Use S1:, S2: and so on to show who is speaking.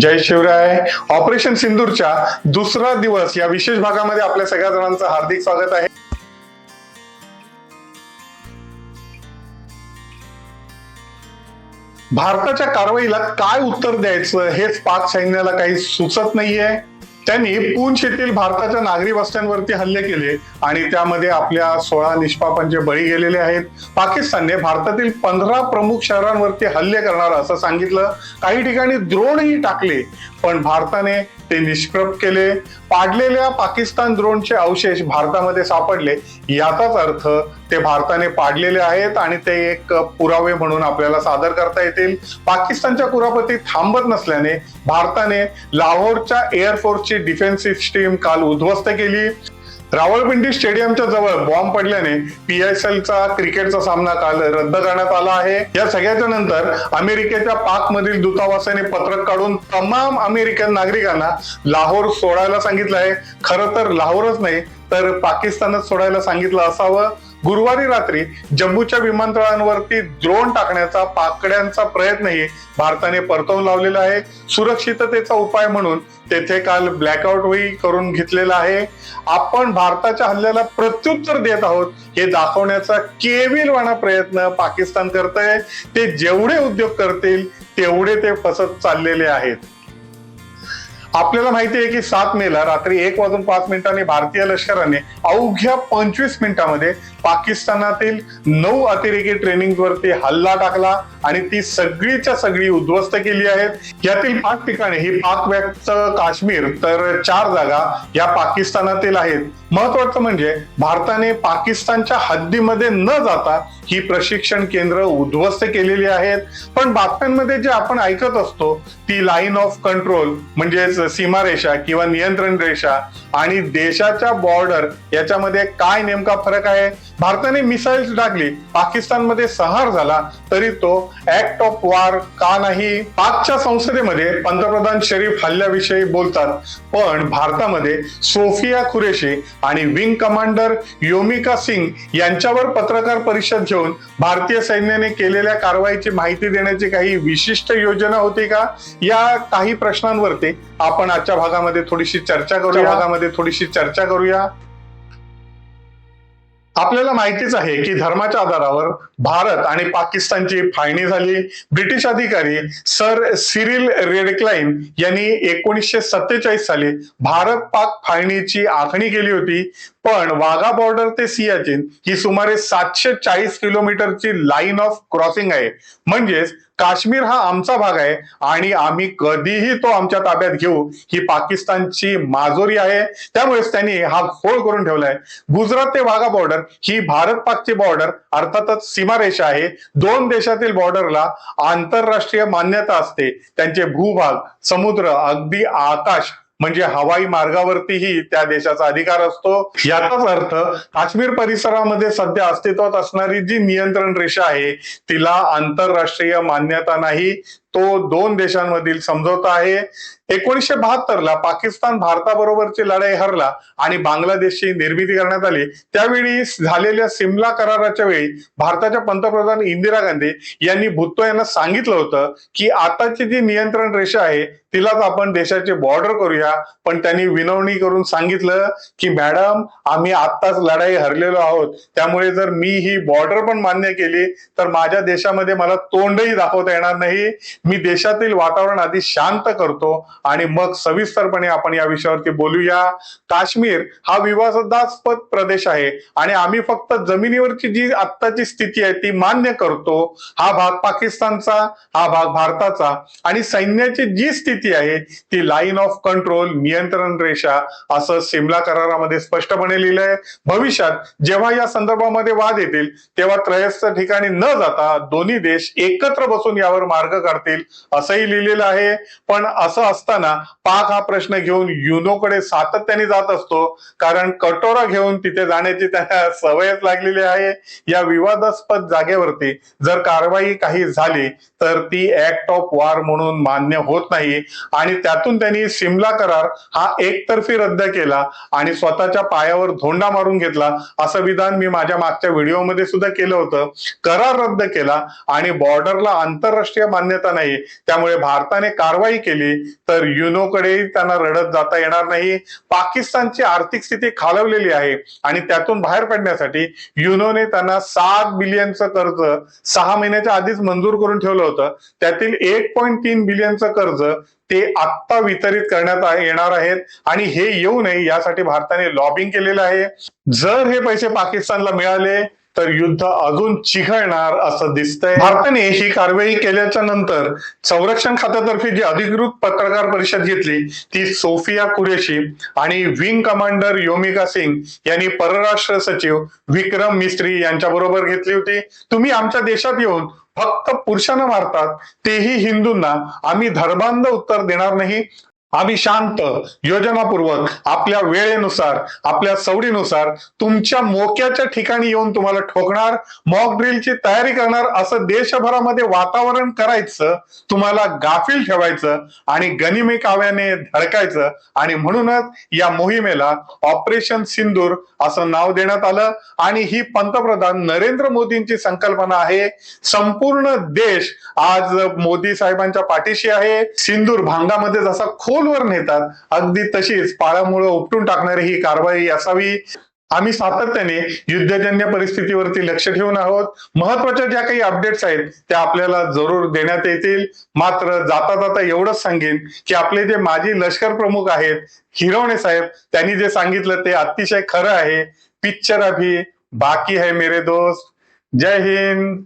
S1: जय Shivray. Operation सिंदूरच्या दुसरा दिवस या विशेष भागामध्ये आपल्या सगळ्या जणांचं हार्दिक स्वागत आहे. भारताच्या कारवाईला काय उत्तर द्यायचं हेच पाक सैन्याला काही सुचत नाहीये. त्यांनी पूंछ येथील भारताच्या नागरी वस्त्यांवरती हल्ले केले आणि त्यामध्ये आपल्या सोळा निष्पापांचे बळी गेलेले आहेत. पाकिस्तानने भारतातील पंधरा प्रमुख शहरांवरती हल्ले करणार असं सांगितलं. काही ठिकाणी द्रोणही टाकले पण भारताने ते निष्प्रभ केले. पाडलेल्या पाकिस्तान द्रोणचे अवशेष भारतामध्ये सापडले. याचाच अर्थ ते भारताने पाडलेले आहेत आणि ते एक पुरावे म्हणून आपल्याला सादर करता येतील. पाकिस्तानच्या कुरापती थांबत नसल्याने भारताने लाहोरच्या एअरफोर्सची डिफेन्स सिस्टीम काल उद्ध्वस्त केली. रावळपिंडी स्टेडियमच्या जवळ बॉम्ब पडल्याने पी एस एलचा क्रिकेटचा सामना काल रद्द करण्यात आला आहे. या सगळ्याच्या नंतर अमेरिकेच्या पाकमधील दूतावासाने पत्रक काढून तमाम अमेरिकन नागरिकांना लाहोर सोडायला सांगितलं आहे. खरं तर लाहोरच नाही तर पाकिस्तानच सोडायला सांगितलं असावं. गुरुवारी रात्री जम्मूच्या विमानतळांवरती ड्रोन टाकण्याचा पाकड्यांचा प्रयत्नही भारताने परतवून लावलेला आहे. सुरक्षिततेचा उपाय म्हणून तेथे काल ब्लॅकआउटही करून घेतलेला आहे. आपण भारताच्या हल्ल्याला प्रत्युत्तर देत आहोत. हे दाखवण्याचा केविलवाणा प्रयत्न पाकिस्तान करत आहे ते जेवढे उद्योग करतील तेवढे ते फसत चाललेले आहेत. आपल्याला माहिती आहे की सात मेला रात्री एक वाजून पाच मिनिटांनी भारतीय लष्कराने अवघ्या पंचवीस मिनिटांमध्ये पाकिस्तानातील नऊ अतिरेकी ट्रेनिंग वरती हल्ला टाकला आणि ती सगळीच्या सगळी उद्ध्वस्त केली आहेत. यातील पाच ठिकाणे ही पाक व्यक्त काश्मीर तर चार जागा या पाकिस्तानातील आहेत. महत्वाचं म्हणजे भारताने पाकिस्तानच्या हद्दीमध्ये न जाता ही प्रशिक्षण केंद्र उद्ध्वस्त केलेली आहेत. पण बातम्यांमध्ये जे आपण ऐकत असतो ती लाईन ऑफ कंट्रोल म्हणजेच सीमारेषा किंवा नियंत्रण रेषा आणि देशाच्या बॉर्डर याच्यामध्ये काय नेमका फरक आहे? भारताने मिसाईल्स टाकली पाकिस्तानमध्ये सहार झाला तरी तो ऍक्ट ऑफ वॉर का नाही? पाकच्या संसदेमध्ये पंतप्रधान शरीफ हल्ल्याविषयी बोलतात पण भारतामध्ये सोफिया खुरेशी आणि विंग कमांडर योमिका सिंग यांच्यावर पत्रकार परिषद घेऊन भारतीय सैन्याने केलेल्या कारवाईची माहिती देण्याची काही विशिष्ट योजना होती का? या काही प्रश्नांवरती आपण आजच्या भागामध्ये थोडीशी चर्चा करूया. भागामध्ये थोडीशी चर्चा करूया. आपल्याला माहितीच आहे की धर्माच्या आधारावर भारत आणि पाकिस्तानची फाळणी झाली. ब्रिटिश अधिकारी सर सिरिल रेडक्लाइन यांनी एकोणीसशे सत्तेचाळीस साली भारत पाक फाळणीची आखणी केली होती. पण वाघा बॉर्डर ते सियाचीन ही सुमारे सातशे चाळीस किलोमीटरची लाईन ऑफ क्रॉसिंग आहे. म्हणजेच काश्मीर हा आमचा भाग आहे आणि आम्ही कधीही तो आमच्या ताब्यात घेऊ ही पाकिस्तानची माजोरी आहे. त्यामुळेच त्यांनी हा खोळ करून ठेवलाय. गुजरात ते वाघा बॉर्डर ही भारत पाकची बॉर्डर अर्थातच सीमारेषा आहे. दोन देशातील बॉर्डरला आंतरराष्ट्रीय मान्यता असते. त्यांचे भूभाग समुद्र अगदी आकाश म्हणजे हवाई मार्गावरतीही त्या देशाचा अधिकार असतो. याचाच अर्थ काश्मीर परिसरामध्ये सध्या अस्तित्वात असणारी जी नियंत्रण रेषा आहे तिला आंतरराष्ट्रीय मान्यता नाही. तो दोन देशांमधील समझोता आहे. एकोणीसशे बहात्तर ला पाकिस्तान भारताबरोबरची लढाई हरला आणि बांगलादेशची निर्मिती करण्यात आली. त्यावेळी झालेल्या सिमला कराराच्या वेळी भारताच्या पंतप्रधान इंदिरा गांधी यांनी भुत्तो यांना सांगितलं होतं की आताची जी नियंत्रण रेषा आहे तिलाच आपण देशाची बॉर्डर करूया. पण त्यांनी विनवणी करून सांगितलं की मॅडम आम्ही आत्ताच लढाई हरलेलो आहोत. त्यामुळे जर मी ही बॉर्डर पण मान्य केली तर माझ्या देशामध्ये मला तोंडही दाखवता येणार नाही. मी देशातील वातावरण आधी शांत करतो आणि मग सविस्तरपणे आपण या विषयावरती बोलूया. काश्मीर हा विवादास्पद प्रदेश आहे आणि आम्ही फक्त जमिनीवरची जी आत्ताची स्थिती आहे ती मान्य करतो. हा भाग पाकिस्तानचा हा भाग भारताचा आणि सैन्याची जी स्थिती आहे ती लाईन ऑफ कंट्रोल नियंत्रण रेषा असं सिमला करारामध्ये स्पष्टपणे लिहिलंय. भविष्यात जेव्हा या संदर्भामध्ये वाद येतील तेव्हा त्रयस्थ ठिकाणी न जाता दोन्ही देश एकत्र बसून यावर मार्ग काढतील. असंही लिहिलेलं आहे. पण असं असताना पाक हा प्रश्न घेऊन युनोकडे सातत्याने जात असतो. कारण कटोरा घेऊन तिथे जाण्याची त्यांना सवयच लागलेली आहे. या विवादास्पद जागेवरती जर कारवाई काही झाली तर ती ऍक्ट ऑफ वॉर म्हणून मान्य होत नाही. आणि त्यातून त्यांनी शिमला करार हा एकतर्फी रद्द केला आणि स्वतःच्या पायावर धोंडा मारून घेतला असं विधान मी माझ्या मागच्या व्हिडिओमध्ये सुद्धा केलं होतं. करार रद्द केला आणि बॉर्डरला आंतरराष्ट्रीय मान्यता नाही. त्यामुळे भारताने कारवाई केली तर युनोकडे त्यांना रडत जाता येणार नाही. पाकिस्तानची आर्थिक स्थिती खालवलेली आहे आणि त्यातून बाहेर पडण्यासाठी युनोने त्यांना सात बिलियनचं कर्ज सहा महिन्याच्या आधीच मंजूर करून ठेवलं होतं. त्यातील एक पॉईंट तीन बिलियनचं कर्ज ते आत्ता वितरित करण्यात येणार आहेत आणि हे येऊ नये यासाठी भारताने लॉबिंग केलेलं आहे. जर हे पैसे पाकिस्तानला मिळाले तर युद्ध अजून चिघळणार असं दिसतंय. भारताने ही कारवाई केल्याच्यानंतर संरक्षण खात्यातर्फे जी अधिकृत पत्रकार परिषद घेतली ती सोफिया कुरेशी आणि विंग कमांडर योमिका सिंग यांनी परराष्ट्र सचिव विक्रम मिस्त्री यांच्या बरोबर घेतली होती. तुम्ही आमच्या देशात येऊन फक्त पुरुषांना मारतात तेही हिंदूंना. आम्ही धर्मांध उत्तर देणार नाही. आम्ही शांत योजनापूर्वक आपल्या वेळेनुसार आपल्या सवडीनुसार तुमच्या मोक्याच्या ठिकाणी येऊन तुम्हाला ठोकणार मॉक ड्रिलची तयारी करणार असं देशभरामध्ये वातावरण करायचं तुम्हाला गाफील ठेवायचं आणि गनिमी काव्याने धडकायचं आणि म्हणूनच या मोहिमेला ऑपरेशन सिंदूर असं नाव देण्यात आलं आणि ही पंतप्रधान नरेंद्र मोदींची संकल्पना आहे. संपूर्ण देश आज मोदी साहेबांच्या पाठीशी आहे. सिंदूर भांगामध्ये जसा खोलवर नेतात. अगदी तशीच पाळामुळं उपटून टाकणारी ही कारवाई असावी. आम्ही सातत्याने युद्धजन्य परिस्थितीवरती लक्ष ठेवून आहोत. महत्त्वाच्या ज्या काही अपडेट्स आहेत त्या आपल्याला जरूर देण्यात येतील. मात्र जाता जाता एवढंच सांगेन की आपले जे माजी लष्कर प्रमुख आहेत हिरवणे साहेब त्यांनी जे सांगितलं ते अतिशय खरं आहे. पिक्चर अभी बाकी है मेरे दोस्त. जय हिंद.